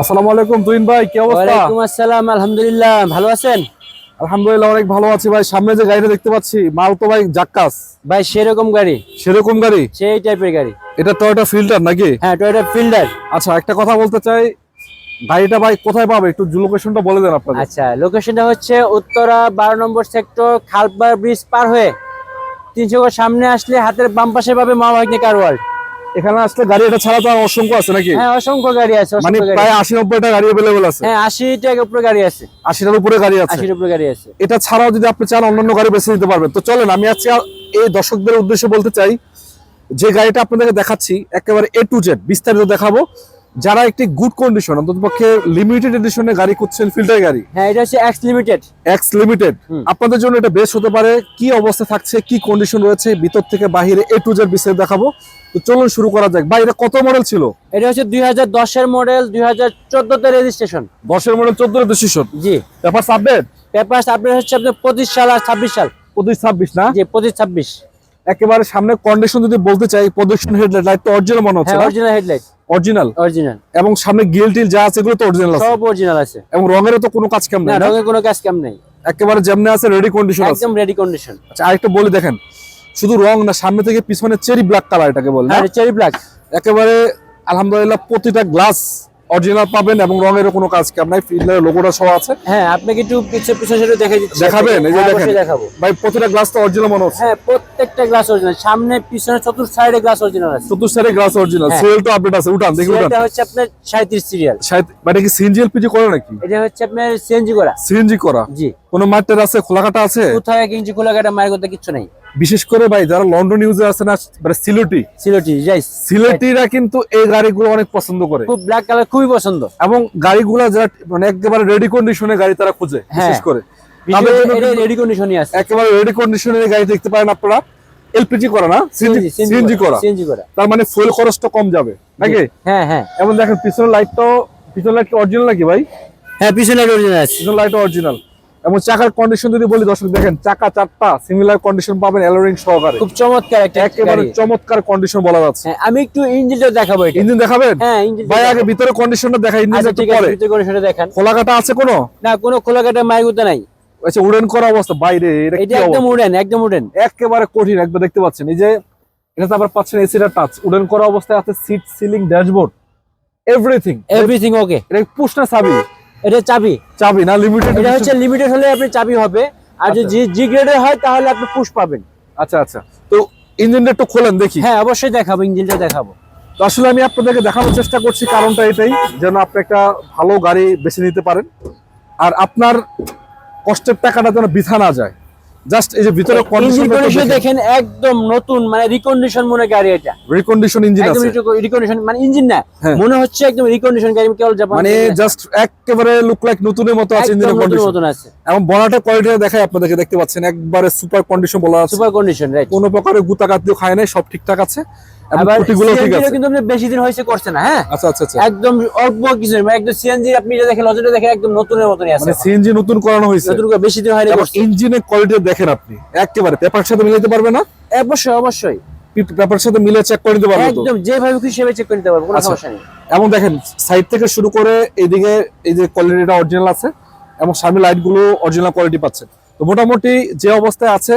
আসসালামু আলাইকুম তুইন ভাই কি অবস্থা? ওয়ালাইকুম আসসালাম আলহামদুলিল্লাহ ভালো আছেন? আলহামদুলিল্লাহ অনেক ভালো আছি ভাই। সামনে যে গাড়িটা দেখতে পাচ্ছি মাল তো ভাই জাক্কাস। ভাই সেরকম গাড়ি। সেরকম গাড়ি? সেই টাইপের গাড়ি। এটা টয়োটা ফিল্টার নাকি? হ্যাঁ টয়োটা ফিল্ডার আচ্ছা একটা কথা বলতে চাই গাড়িটা ভাই কোথায় পাবে? একটু লোকেশনটা বলে দেন আপনাদের। আচ্ছা লোকেশনটা হচ্ছে উত্তরা বারো নম্বর সেক্টর খালপার ব্রিজ পার হয়ে তিনশো গজ সামনে আসলে হাতের বাম পাশে পাবে মা ভাগ্নে কার ওয়ার্ল্ড এখানে আসলে গাড়ি এটা ছাড়া তো আর অসংখ্য আছে নাকি? হ্যাঁ অসংখ্য গাড়ি আছে মানে প্রায় আশি নব্বইটা গাড়ি অ্যাভেলেবল আছে। হ্যাঁ আশি টাকার উপরে গাড়ি আছে। আশিটার উপরে গাড়ি আছে। আশির উপরে গাড়ি আছে। এটা ছাড়াও যদি আপনি চান অন্যান্য গাড়ি বেছে নিতে পারবেন। তো চলেন আমি আজকে এই দর্শকদের উদ্দেশ্যে বলতে চাই যে গাড়িটা আপনাদেরকে দেখাচ্ছি একেবারে এ টু জেড বিস্তারিত দেখাবো। যারা একটি গুড কন্ডিশন অন্তত পক্ষে লিমিটেড এডিশনে গাড়ি করছেন ফিল্টার গাড়ি? হ্যাঁ এটা হচ্ছে এক্স লিমিটেড এক্স লিমিটেড আপনাদের জন্য এটা বেস্ট হতে পারে। কি অবস্থা থাকছে কি কন্ডিশন রয়েছে ভিতর থেকে বাহিরে এ টু জেড বিস্তারিত দেখাবো। তো চলুন শুরু করা যাক। ভাই এটা কত মডেল ছিল? এটা হচ্ছে দুই হাজার দশের মডেল দুই হাজার চোদ্দতে রেজিস্ট্রেশন দশের মডেল চোদ্দ ডিসিশন জি। ব্যাপার আপডেট পেপার আপডেট হচ্ছে আপনার পঁচিশ সাল আর ছাব্বিশ সাল। পঁচিশ ছাব্বিশ না? জি পঁচিশ ছাব্বিশ। একেবারে সামনে কন্ডিশন যদি বলতে চাই প্রদর্শন হেডলাইট লাইট তো অরিজিনাল মনে হচ্ছে অরিজিনাল হেডলাইট অরিজিনাল অরিজিনাল এবং সামনে গিল টিল যা আছে এগুলো তো অরিজিনাল আছে। সব অরিজিনাল আছে। এবং রঙেরও তো কোনো কাজ কাম নেই? রঙের কোনো কাজ কাম নেই। একেবারে যেমনি আছে রেডি কন্ডিশন আছে। একদম রেডি কন্ডিশন আচ্ছা আরেকটা বলি দেখেন শুধু রং না সামনে থেকে পিছনে চেরি ব্ল্যাক কালার এটাকে বলে না? চেরি ব্ল্যাক একেবারে আলহামদুলিল্লাহ প্রতিটা গ্লাস অরিজিনাল পাবেন এবং রঙেরও কোনো কাজ কাম নাই ফিল্ডের লোগোটা সহ আছে। হ্যাঁ আপনাকে একটু পিছে পিছনে সেটা দেখে দিচ্ছি। দেখাবেন? এই যে হ্যাঁ, দেখেন। দেখাবো। ভাই প্রতিটা গ্লাস তো অরিজিনাল মনে হচ্ছে। হ্যাঁ প্রত্যেকটা গ্লাস অরিজিনাল সামনে পিছনে চতুর্থ সাইডে গ্লাস অরিজিনাল আছে। চতুর্থ গ্লাস অরিজিনাল। সিএল তো আপডেট আছে। উঠান দেখি উঠান। এটা হচ্ছে আপনার সাঁত্রিশ সিরিয়াল শায়দ মানে কি সিএনজি এলপিজি করে নাকি? এটা হচ্ছে আপনার সিএনজি করা। সিএনজি করা? জি। কোনো মাঠের আছে? খোলাকাটা আছে? কোথাও এক ইঞ্চি খোলা কাটা মায়ের কথা কিছু নাই। বিশেষ করে ভাই যারা লন্ডন ইউজে আছে না মানে সিলেটি। সিলোটি যাইস সিলেটিরা কিন্তু এই গাড়িগুলো অনেক পছন্দ করে। খুব ব্ল্যাক কালার খুবই পছন্দ। এবং গাড়িগুলো যারা মানে একেবারে রেডি কন্ডিশনে গাড়ি তারা খুঁজে বিশেষ করে। তাদের জন্য রেডি কন্ডিশনই আছে। একেবারে রেডি কন্ডিশনের গাড়ি দেখতে পারেন আপনারা। এলপিজি করা না সিএনজি করা। সিএনজি করা। তার মানে ফুয়েল খরচটা কম যাবে নাকি? হ্যাঁ হ্যাঁ। এবং দেখেন পিছনের লাইটটাও পিছনের লাইট অরিজিনাল নাকি ভাই? হ্যাঁ পিছনে অরিজিনাল আছে। পিছনের লাইট অরিজিনাল এবং চাকার কন্ডিশন যদি বলি দর্শক দেখেন চাকা চারটা সিমিলার কন্ডিশন পাবেন অ্যালোরিং সহকারে। খুব চমৎকার একটা একেবারে চমৎকার কন্ডিশন বলা যাচ্ছে। হ্যাঁ আমি একটু ইঞ্জিনটা দেখাবো এটা। ইঞ্জিন দেখাবেন? হ্যাঁ ইঞ্জিন ভাই আগে ভিতরে কন্ডিশনটা দেখা ইঞ্জিন আচ্ছা একটু পরে। ভিতরে সেটা দেখান। খোলাকাটা আছে কোনো? না কোনো খোলা কাটা মায়ের নাই। আচ্ছা উড়েন করা অবস্থা। বাইরে এটা কি একদম? উড়েন একদম উড়েন। একেবারে কঠিন একবার দেখতে পাচ্ছেন। এই যে এটা তো আবার পাচ্ছেন এসিটা টাচ উডেন করা অবস্থায় আছে seat ceiling dashboard everything everything okay এটা পুশ না চাবি এটা চাবি। চাবি না লিমিটেড এটা হচ্ছে লিমিটেড হলে আপনি চাবি হবে। আর যে যদি জি গ্রেডের হয় তাহলে আপনি পুশ পাবেন। আচ্ছা আচ্ছা। তো ইঞ্জিনটা একটু খোলেন দেখি। হ্যাঁ অবশ্যই দেখাবো ইঞ্জিনটা দেখাবো। তো আসলে আমি আপনাদেরকে দেখানোর চেষ্টা করছি কারণটা এটাই যেন আপনি একটা ভালো গাড়ি বেছে নিতে পারেন। আর আপনার কষ্টের টাকাটা যেন বৃথা না যায়। জাস্ট এই যে ভিতরে কন্ডিশন দেখেন। একদম নতুন মানে রিকন্ডিশন মনে গাড়ি এটা। রিকন্ডিশন ইঞ্জিন আছে। রিকন্ডিশন মানে ইঞ্জিন না। হ্যাঁ। মনে হচ্ছে একদম রিকন্ডিশন গাড়ি কেবল জাপান মানে জাস্ট একেবারে লুক লাইক নতুনের মতো আছে ইঞ্জিনের কন্ডিশন মতন আছে। এবং কোয়ালিটিটা দেখাই আপনাদেরকে দেখতে পাচ্ছেন একবারে সুপার কন্ডিশন বলা আছে। সুপার কন্ডিশন রাইট কোনো প্রকারের গুতাঘাত দিয়ে খায় নাই সব ঠিকঠাক আছে। আবার খুঁটিগুলো ঠিক CNG ও আছে। কিন্তু আপনি বেশি দিন হয়েছে করছে না হ্যাঁ? আচ্ছা আচ্ছা আচ্ছা। একদম অল্প কিছু মানে একদম সিএনজি আপনি এটা দেখেন লজটা দেখেন একদম নতুনের মতনই আছে মানে সিএনজি নতুন করানো হয়েছে। নতুন করে বেশি দিন হয়নি ইঞ্জিনের কোয়ালিটি দেখেন আপনি একেবারে পেপারের সাথে মিলাইতে পারবে না? অবশ্যই অবশ্যই। পেপারের সাথে মিলে চেক করে নিতে পারবে একদম যেভাবে খুশি সেভাবে চেক করে নিতে পারব কোনো। সমস্যা নেই। এবং দেখেন সাইড থেকে শুরু করে এইদিকে এই যে কোয়ালিটিটা অরিজিনাল আছে এবং সামনে লাইটগুলো অরিজিনাল কোয়ালিটি পাচ্ছে। তো মোটামুটি যে অবস্থায় আছে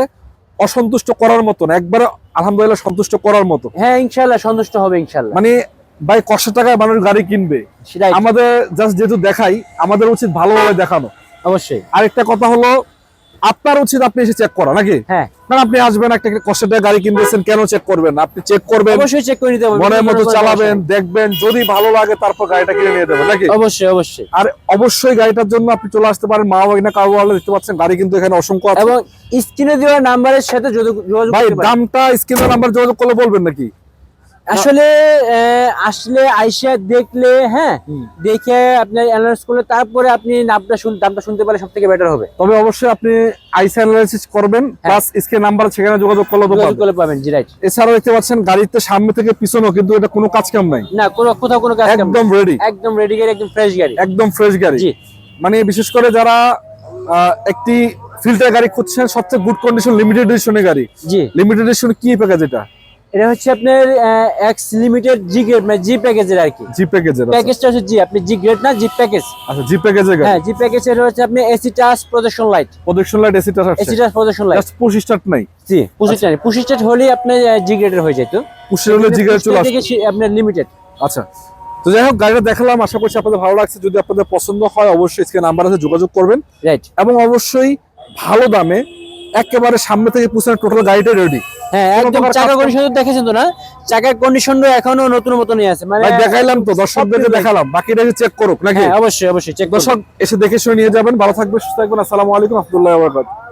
অসন্তুষ্ট করার মতো না একবারে আলহামদুলিল্লাহ সন্তুষ্ট করার মতো। হ্যাঁ ইনশাল্লাহ সন্তুষ্ট হবে ইনশাল্লাহ মানে ভাই কষ্ট টাকায় মানুষ গাড়ি কিনবে। আমাদের জাস্ট যেহেতু দেখাই আমাদের উচিত ভালোভাবে দেখানো। অবশ্যই। আরেকটা কথা হলো আপনার উচিত আপনি এসে চেক করা নাকি? হ্যাঁ। আপনি আসবেন একটা কষ্টের টাকা গাড়ি কিনতেছেন কেন চেক করবেন? আপনি চেক করবেন অবশ্যই চেক করে হবে মনের মতো চালাবেন দেখবেন যদি ভালো লাগে তারপর গাড়িটা কিনে নিয়ে দেবেন নাকি? অবশ্যই অবশ্যই। আর অবশ্যই গাড়িটার জন্য আপনি চলে আসতে পারেন মা বাগিনা কারও ওয়ালে দেখতে পাচ্ছেন গাড়ি কিন্তু এখানে অসংখ্য আছে। এবং স্ক্রিনে দেওয়া নাম্বারের সাথে যোগাযোগ ভাই। দামটা স্ক্রিনের নাম্বার যোগাযোগ করলে বলবেন নাকি? আসলে আসলে আইসা দেখলে হ্যাঁ দেখে আপনি অ্যানালাইজ করলে তারপরে আপনি নামটা শুন দামটা শুনতে পারলে সব থেকে বেটার হবে। তবে অবশ্যই আপনি আইস অ্যানালাইসিস করবেন প্লাস স্ক্রিন নাম্বার সেখানে যোগাযোগ করলে যোগাযোগ পাবেন। জি রাইট এছাড়াও দেখতে পাচ্ছেন গাড়িতে সামনে থেকে পিছনেও কিন্তু এটা কোনো কাজ কাম নাই। না কোনো কোথাও কোনো কাজ একদম রেডি একদম রেডি গাড়ি একদম ফ্রেশ গাড়ি। একদম ফ্রেশ গাড়ি। জি। মানে বিশেষ করে যারা একটি ফিল্টার গাড়ি খুঁজছেন সবচেয়ে গুড কন্ডিশন লিমিটেড এডিশনের গাড়ি। জি। লিমিটেড এডিশন কি প্যাকেজ এটা? এটা হচ্ছে আপনার এক্স লিমিটেড জি গ্রেড মানে জি প্যাকেজের আর কি। জি প্যাকেজের প্যাকেজটা হচ্ছে জি আপনি জি গ্রেড না জি প্যাকেজ আচ্ছা জি প্যাকেজের গাড়ি। হ্যাঁ জি প্যাকেজের হচ্ছে আপনি AC touch projection light production light AC touch AC touch projection light just push start নাই। জি পুষিটা পুষিটা হলেই আপনার জি গ্রেডের হয়ে যেত পুশের হলে জি গাড়ি চলে আসছে আপনার লিমিটেড আচ্ছা। তো যাই হোক গাড়িটা দেখালাম। আশা করছি আপনাদের ভালো লাগছে। যদি আপনাদের পছন্দ হয় অবশ্যই স্ক্রিন নাম্বার আছে যোগাযোগ করবেন। রাইট এবং অবশ্যই ভালো দামে একেবারে সামনে থেকে পুষে টোটাল গাড়িটা রেডি হ্যাঁ একদম চাকা কন্ডিশন তো দেখেছেন তো না? চাকার কন্ডিশন এখনও নতুন মতনই আছে। মানে দেখাইলাম তো দর্শকদেরকে দেখালাম। বাকিটা চেক করুক নাকি? হ্যাঁ অবশ্যই অবশ্যই চেক দর্শক এসে দেখে শুনে নিয়ে যাবেন। ভালো থাকবেন সুস্থ থাকবেন। আসসালামু আলাইকুম আহমদুল্লাহ